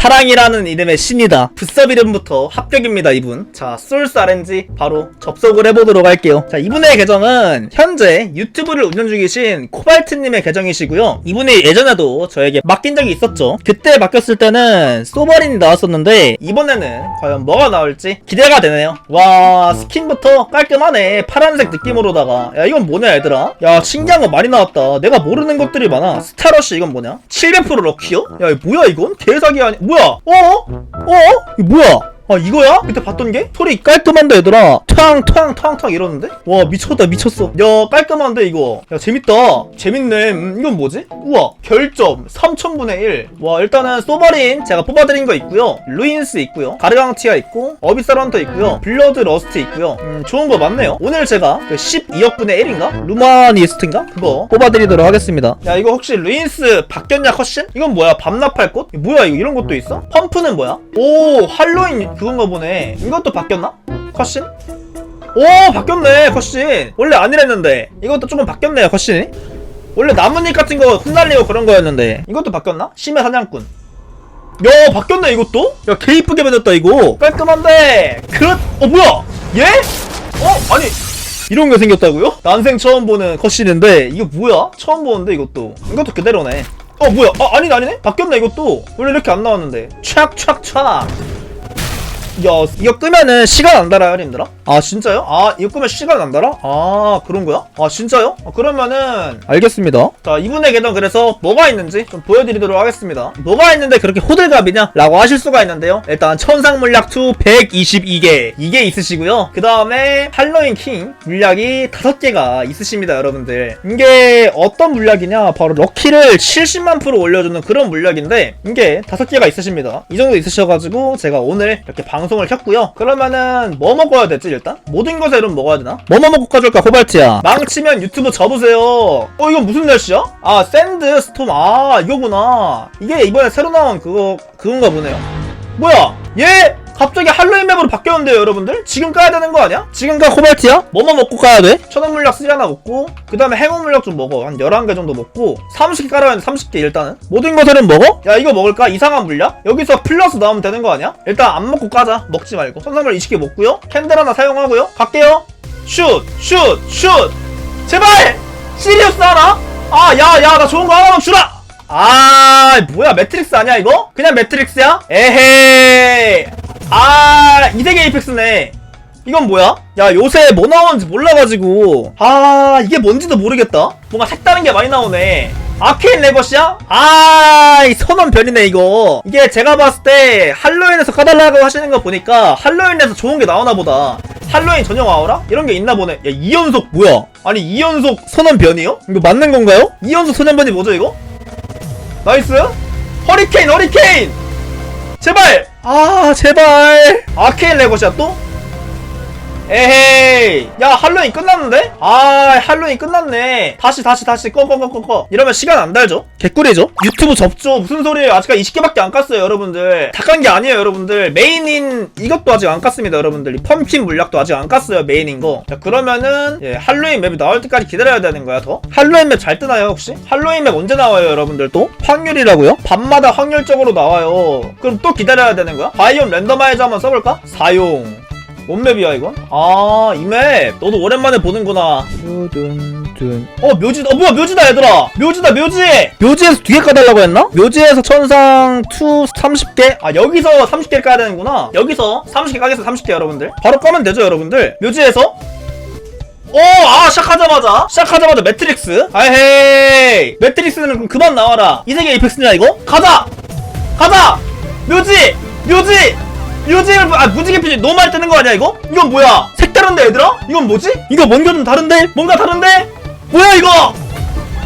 사랑이라는 이름의 신이다. 붓섭 이름부터 합격입니다, 이분. 자, RNG 바로 접속을 해보도록 할게요. 자, 이분의 계정은 현재 유튜브를 운영 중이신 코발트님의 계정이시고요. 이분이 예전에도 저에게 맡긴 적이 있었죠. 그때 맡겼을 때는 소버린이 나왔었는데 이번에는 과연 뭐가 나올지 기대가 되네요. 와, 스킨부터 깔끔하네. 파란색 느낌으로다가. 야, 이건 뭐냐, 얘들아? 야, 신기한 거 많이 나왔다. 내가 모르는 것들이 많아. 스타러쉬 이건 뭐냐? 700% 럭키요? 야, 뭐야, 이건? 개사기 아니, 뭐야? 어? 어? 이거 뭐야? 아 이거야? 그때 봤던 게? 소리 깔끔한데 얘들아 탕탕탕탕 이러는데? 와 미쳤다 미쳤어 야 깔끔한데 이거 야 재밌다 재밌네 음, 이건 뭐지? 우와 결점 3000분의 1 와 일단은 소바린 제가 뽑아드린 거 있고요 루인스 있고요 가르강티아 있고 어비사런터 있고요 블러드 러스트 있고요 음 좋은 거 많네요 오늘 제가 그 12억 분의 1인가? 루마니스트인가? 그거 뽑아드리도록 하겠습니다 야 이거 혹시 루인스 바뀌었냐 컷신? 이건 뭐야 밤나팔 꽃? 이거 뭐야 이거 이런 것도 있어? 펌프는 뭐야? 오 할로윈 그건가 보네. 이것도 바뀌었나? 컷신? 오 바뀌었네 컷신. 원래 아니랬는데. 이것도 조금 바뀌었네요 컷신이. 원래 나뭇잎 같은 거 흩날리고 그런 거였는데. 이것도 바뀌었나? 심해 사냥꾼. 야 바뀌었네 이것도? 야개 이쁘게 변했다 이거. 깔끔한데. 그렇 어 뭐야? 얘? 어 아니 이런 게 생겼다고요? 난생 처음 보는 컷신인데 이거 뭐야? 처음 보는데 이것도. 이것도 그대로네. 어 뭐야? 아 아니 아니네? 바뀌었네 이것도. 원래 이렇게 안 나왔는데. 촥촥촥 야 이거 끄면은 시간 안 달아요 님들아? 아 진짜요? 아 이거 끄면 시간 안 달아? 아 그런 거야? 아 진짜요? 아, 그러면은 알겠습니다 자 이분의 계정 그래서 뭐가 있는지 좀 보여드리도록 하겠습니다 뭐가 있는데 그렇게 호들갑이냐? 라고 하실 수가 있는데요 일단 천상물약2 122개 이게 있으시고요 그 다음에 할로윈 킹 물약이 5개가 있으십니다 여러분들 이게 어떤 물약이냐 바로 럭키를 70만 프로 올려주는 그런 물약인데 이게 5개가 있으십니다 이 정도 있으셔가지고 제가 오늘 이렇게 방송을 켰고요 그러면은 뭐 먹어야 되지 일단? 모든 것에 이름 먹어야 되나? 뭐뭐 먹고 가줄까 코발트야? 망치면 유튜브 접으세요. 어 이건 무슨 날씨야? 아 샌드 스톰. 아 이거구나. 이게 이번에 새로 나온 그거 그건가 보네요. 뭐야? 얘 갑자기 할로윈 맵으로 바뀌었는데요 여러분들? 지금 까야 되는 거 아니야? 지금 가 코발트야? 뭐뭐 먹고 가야 돼? 천연 물약 쓰지 하나 먹고 그 다음에 행운 물약 좀 먹어 한 11개 정도 먹고 30개 깔아야 돼 30개 일단은 모든 것들은 먹어? 야 이거 먹을까? 이상한 물약? 여기서 플러스 나오면 되는 거 아니야? 일단 안 먹고 까자 먹지 말고 천상물 20개 먹고요 캔들 하나 사용하고요 갈게요 슛! 슛! 슛! 제발! 시리우스 하나? 아 야 야 나 좋은 거 하나만 주라! 아 뭐야 매트릭스 아니야 이거? 그냥 매트릭스야? 에헤이 아 이세계 에이펙스네 이건 뭐야? 야 요새 뭐 나오는지 몰라가지고 아 이게 뭔지도 모르겠다 뭔가 색다른 게 많이 나오네 아케인 레버시야? 아이 선원 별이네 이거 이게 제가 봤을 때 할로윈에서 까달라고 하시는 거 보니까 할로윈에서 좋은 게 나오나 보다 할로윈 전용 아우라? 이런 게 있나 보네 야 2연속 뭐야 아니 2연속 선원 변이요? 이거 맞는 건가요? 2연속 선원 변이 뭐죠 이거? 나이스 허리케인 허리케인 제발 아 제발 아케인 레버시야 또? 에헤이 야 할로윈 끝났는데? 아 할로윈 끝났네 다시 다시 다시 꺼꺼꺼 꺼꺼 이러면 시간 안 달죠? 개꿀이죠? 유튜브 접죠 무슨 소리예요 아직까지 20개밖에 안 깠어요 여러분들 다 깐 게 아니에요 여러분들 메인인 이것도 아직 안 깠습니다 여러분들 이 펌킨 물약도 아직 안 깠어요 메인인 거 자, 그러면은 예, 할로윈 맵이 나올 때까지 기다려야 되는 거야 더? 할로윈 맵 잘 뜨나요 혹시? 할로윈 맵 언제 나와요 여러분들 또? 확률이라고요? 밤마다 확률적으로 나와요 그럼 또 기다려야 되는 거야? 바이옴 랜더마이저 한번 써볼까? 사용 뭔 맵이야 이건? 아, 이 맵. 너도 오랜만에 보는구나. 어, 묘지다. 어, 뭐야, 묘지다, 얘들아. 묘지다, 묘지. 묘지에서 두개 까달라고 했나? 묘지에서 천상 2 30개? 아, 여기서 30개 까야 되는구나. 여기서 30개 까겠어, 30개 여러분들. 바로 까면 되죠, 여러분들. 묘지에서 오, 아, 시작하자마자. 시작하자마자 매트릭스. 아헤이. 매트릭스는 그럼 그만 나와라. 이 세계 에이펙스냐, 이거? 가자! 가자! 묘지! 묘지! 묘지를, 아, 무지개 표지 너무 많이 뜨는 거 아니야, 이거? 이건 뭐야? 색다른데, 얘들아? 이건 뭐지? 이거 뭔가 좀 다른데? 뭔가 다른데? 뭐야, 이거?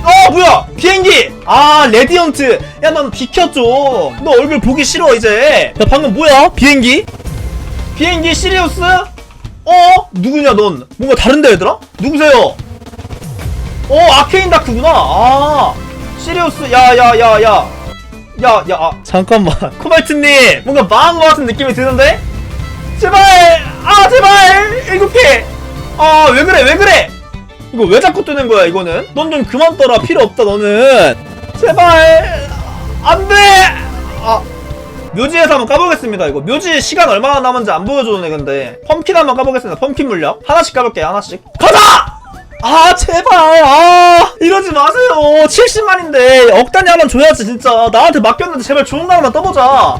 어, 뭐야? 비행기! 아, 레디언트. 야, 넌 비켜줘. 너 얼굴 보기 싫어, 이제. 야, 방금 뭐야? 비행기? 비행기 시리우스? 어? 누구냐 넌? 뭔가 다른데 얘들아? 누구세요? 어 아케인 다크구나 아 시리우스 야야야야 야 야 아, 잠깐만. 코발트님 뭔가 망한 것 같은 느낌이 드는데? 제발! 아 제발! 일곱 개 아 왜 그래 왜 그래? 이거 왜 자꾸 뜨는 거야 이거는? 넌 좀 그만 떠라. 필요 없다 너는. 제발! 안 돼! 아. 묘지에서 한번 까보겠습니다 이거. 묘지 시간 얼마나 남은지 안 보여주네 근데. 펌킨 한번 까보겠습니다. 펌킨 물약 하나씩 까볼게요 하나씩. 가자! 아 제발 아 이러지 마세요 70만인데 억 단위 하나 줘야지 진짜 나한테 맡겼는데 제발 좋은 거 하나만 떠보자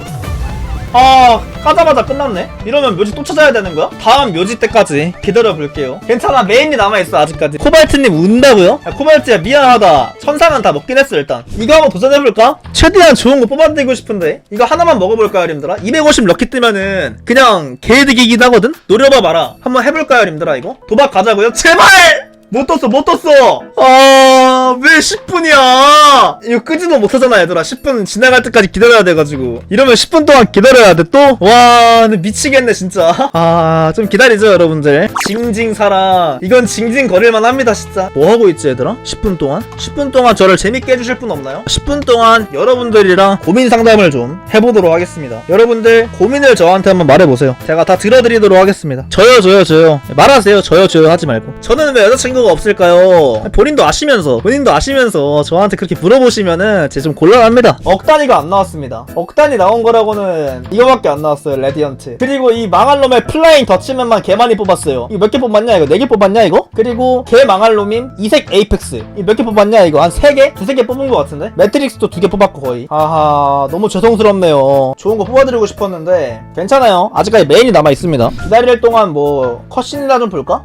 아 까자마자 끝났네 이러면 묘지 또 찾아야 되는 거야? 다음 묘지 때까지 기다려볼게요 괜찮아 메인이 남아있어 아직까지 코발트님 운다고요? 야, 코발트야 미안하다 천상은 다 먹긴 했어 일단 이거 한번 도전해볼까? 최대한 좋은 거 뽑아드리고 싶은데 이거 하나만 먹어볼까요 여러분들아? 250 럭키 뜨면은 그냥 개이득이긴 하거든? 노려봐봐라 한번 해볼까요 여러분들아 이거? 도박 가자고요? 제발! 못 떴어 못 떴어! 아왜 10분이야? 이거 끄지도 못하잖아 얘들아. 10분 지나갈 때까지 기다려야 돼가지고. 이러면 10분 동안 기다려야 돼또와 미치겠네 진짜. 아 좀 기다리죠 여러분들. 징징 사라 이건 징징 거릴만 합니다 진짜. 뭐하고 있지 얘들아? 10분 동안? 10분 동안 저를 재밌게 해주실 분 없나요? 10분 동안 여러분들이랑 고민 상담을 좀 해보도록 하겠습니다. 여러분들 고민을 저한테 한번 말해보세요. 제가 다 들어드리도록 하겠습니다. 저요 저요 저요. 말하세요. 저요 저요 하지 말고. 저는 왜 여자친구 가 없을까요? 본인도 아시면서 본인도 아시면서 저한테 그렇게 물어보시면은 제 좀 곤란합니다. 억 단위가 안 나왔습니다. 억 단위 나온 거라고는 이거밖에 안 나왔어요 레디언트. 그리고 이 망할 놈의 플라잉 덧치면만 개 많이 뽑았어요. 이거 몇 개 뽑았냐 이거? 네 개 뽑았냐 이거? 그리고 개 망할 놈인 이색 에이펙스. 이 몇 개 뽑았냐 이거? 한 세 개? 두세 개 뽑은 거 같은데? 매트릭스도 두 개 뽑았고 거의. 아하 너무 죄송스럽네요. 좋은 거 뽑아드리고 싶었는데 괜찮아요. 아직까지 메인이 남아 있습니다. 기다릴 동안 뭐 컷신이나 좀 볼까?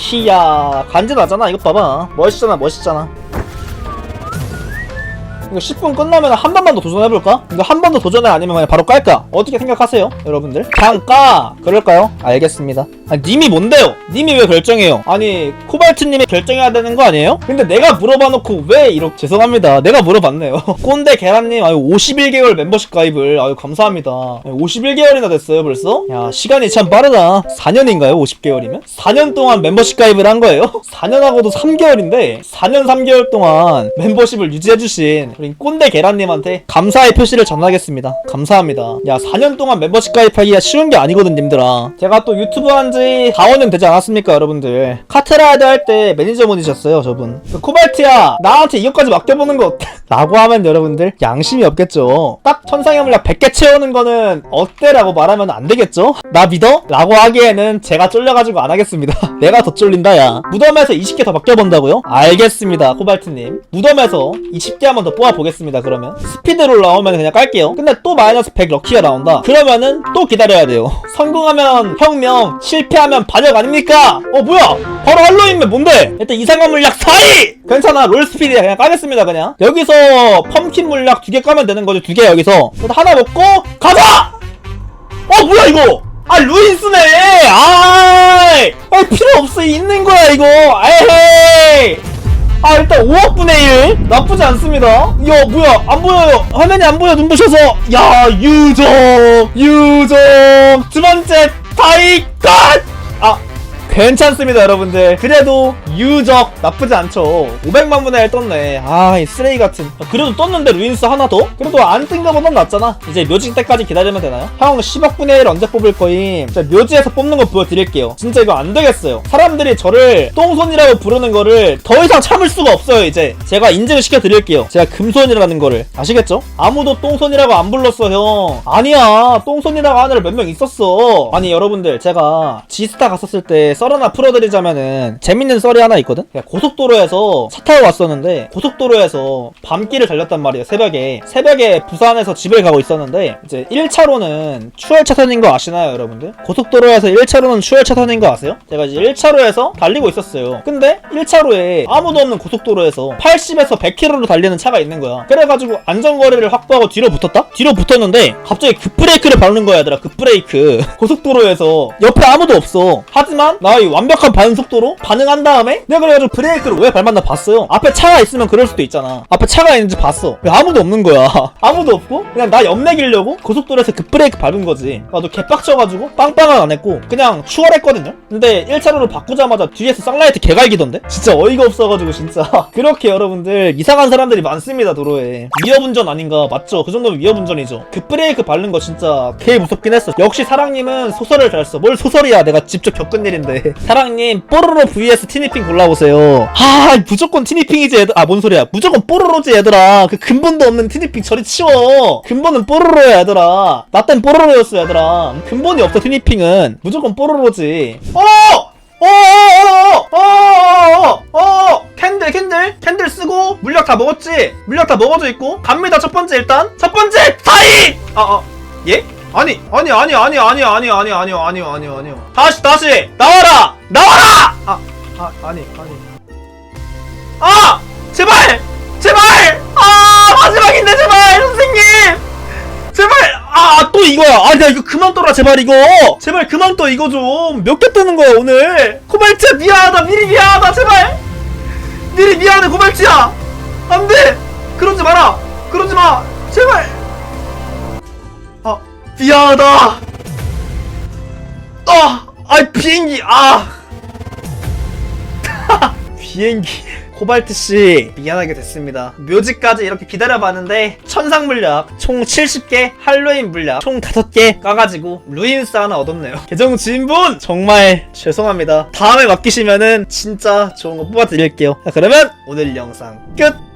키야 간지나잖아. 이거 봐봐. 멋있잖아 멋있잖아 이거 10분 끝나면 한 번만 더 도전해볼까? 이거 한 번 더 도전해 아니면 그냥 바로 깔까? 어떻게 생각하세요 여러분들? 그냥 까! 그럴까요? 알겠습니다 아니 님이 뭔데요? 님이 왜 결정해요? 아니 코발트님이 결정해야 되는 거 아니에요? 근데 내가 물어봐놓고 왜 이렇게 죄송합니다 내가 물어봤네요 꼰대 계란님 아유 51개월 멤버십 가입을 아유 감사합니다 51개월이나 됐어요 벌써? 야 시간이 참 빠르다 4년인가요 50개월이면? 4년 동안 membership 가입을 한 거예요? 4년하고도 3개월인데 4년 3개월 동안 멤버십을 유지해주신 우리 꼰대 계란님한테 감사의 표시를 전하겠습니다 감사합니다 야 4년 동안 멤버십 가입하기가 쉬운 게 아니거든 님들아 제가 또 유튜브 한 지 4, 5년 되지 않았습니까 여러분들 카트라이드 할때 매니저분이셨어요 저분 그 코발트야 나한테 이것까지 맡겨보는 거 어때? 라고 하면 여러분들 양심이 없겠죠 딱 천상의 물약 100개 채우는 거는 어때? 라고 말하면 안 되겠죠? 나 믿어? 라고 하기에는 제가 쫄려가지고 안 하겠습니다 내가 더 쫄린다 야 무덤에서 20개 더 맡겨본다고요? 알겠습니다 코발트님 무덤에서 20개 한 번 더 뽑아 보겠습니다 그러면. 스피드로 나오면 그냥 깔게요. 근데 또 마이너스 100 럭키가 나온다. 그러면은 또 기다려야 돼요. 성공하면 혁명 실패하면 반역 아닙니까? 어 뭐야? 바로 할로윈맨 뭔데? 일단 이상한 물약 4위! 괜찮아 롤 스피드야 그냥 까겠습니다 그냥. 여기서 펌킨 물약 두 개 까면 되는 거죠 두 개 여기서. 하나 먹고 가자! 어 뭐야 이거? 아 루인스네! 아이! 아 필요 없어. 있는 거야 이거. 에이 아 일단 5억분의 1 나쁘지 않습니다. 야 뭐야? 안 보여요. 화면이 안 보여 눈부셔서. 야 유적 유적 두 번째 타이건 아 괜찮습니다 여러분들. 그래도 유적 나쁘지 않죠. 500만 분의 1 떴네. 아이 쓰레기 같은. 아, 그래도 떴는데 루인스 하나 더? 그래도 안 뜬 거보단 낫잖아. 이제 묘지 때까지 기다리면 되나요? 형 10억 분의 1 언제 뽑을 거임? 자 묘지에서 뽑는 거 보여드릴게요. 진짜 이거 안 되겠어요. 사람들이 저를 똥손이라고 부르는 거를 더 이상 참을 수가 없어요 이제. 제가 인증을 시켜드릴게요. 제가 금손이라는 거를. 아시겠죠? 아무도 똥손이라고 안 불렀어 형. 아니야. 똥손이라고 하는 애들 몇명 있었어. 아니 여러분들 제가 지스타 갔었을 때썰 하나 풀어드리자면은 재밌는 썰이 하나 있거든? 고속도로에서 차 타고 왔었는데 고속도로에서 밤길을 달렸단 말이에요 새벽에 새벽에 부산에서 집을 가고 있었는데 이제 1차로는 추월 차선인 거 아시나요 여러분들? 고속도로에서 1차로는 추월 차선인 거 아세요? 제가 이제 1차로에서 달리고 있었어요 근데 1차로에 아무도 없는 고속도로에서 80에서 100km로 달리는 차가 있는 거야 그래가지고 안전거리를 확보하고 뒤로 붙었다? 뒤로 붙었는데 갑자기 급브레이크를 밟는 거야 얘들아 급브레이크 고속도로에서 옆에 아무도 없어 하지만 나이 완벽한 반속도로 반응한 다음에 내가 그래가지고 브레이크를 왜 밟았나 봤어요. 앞에 차가 있으면 그럴 수도 있잖아. 앞에 차가 있는지 봤어. 왜 아무도 없는 거야? 아무도 없고 그냥 나 옆내기려고 고속도로에서 급브레이크 밟은 거지. 나도 개빡쳐가지고 빵빵은 안 했고 그냥 추월했거든요. 근데 1차로로 바꾸자마자 뒤에서 쌍라이트 개갈기던데? 진짜 어이가 없어가지고 진짜. 그렇게 여러분들 이상한 사람들이 많습니다 도로에. 위협운전 아닌가? 맞죠? 그 정도면 위협운전이죠. 급브레이크 밟는 거 진짜 개 무섭긴 했어. 역시 사랑님은 소설을 잘 써 뭘 소설이야? 내가 직접 겪은 일인데 네. 사랑님 뽀로로 vs 티니핑 골라보세요. 아 무조건 티니핑이지 얘들. 아뭔 소리야. 무조건 뽀로로지 얘들아. 그 근본도 없는 티니핑 저리 치워. 근본은 뽀로로야 얘들아. 나 땐 뽀로로였어 얘들아. 근본이 없어 티니핑은. 무조건 뽀로로지. 어! 어어어어어어어어 캔들 캔들. 캔들 쓰고 물약 다 먹었지? 물약 다 먹어져 있고 갑니다 첫 번째 일단. 첫 번째 사이! 아아 예? 아니 아니 아니 아니 아니 아니 아니 아니 아니 아니 아니 다시 다시 나와라 나와라 아, 아 아니 아니 아 제발 제발 아 마지막인데 제발 선생님 제발 아 또 이거야 아나 이거 그만 떠라 제발 이거 제발 그만 떠 이거 좀 몇개 떠는 거야 오늘 코발트야 미안하다 미리 미안하다 제발 미리 미안해 코발트야 안돼 그러지 마라 그러지 마 제발 아 미안하다 아, 아 비행기 아 비행기 코발트 씨 미안하게 됐습니다. 묘지까지 이렇게 기다려봤는데 천상 물약 총 70개, 할로윈 물약 총 5개 까가지고 루인스 하나 얻었네요. 계정 지인분 정말 죄송합니다. 다음에 맡기시면은 진짜 좋은 거 뽑아드릴게요. 자, 그러면 오늘 영상 끝.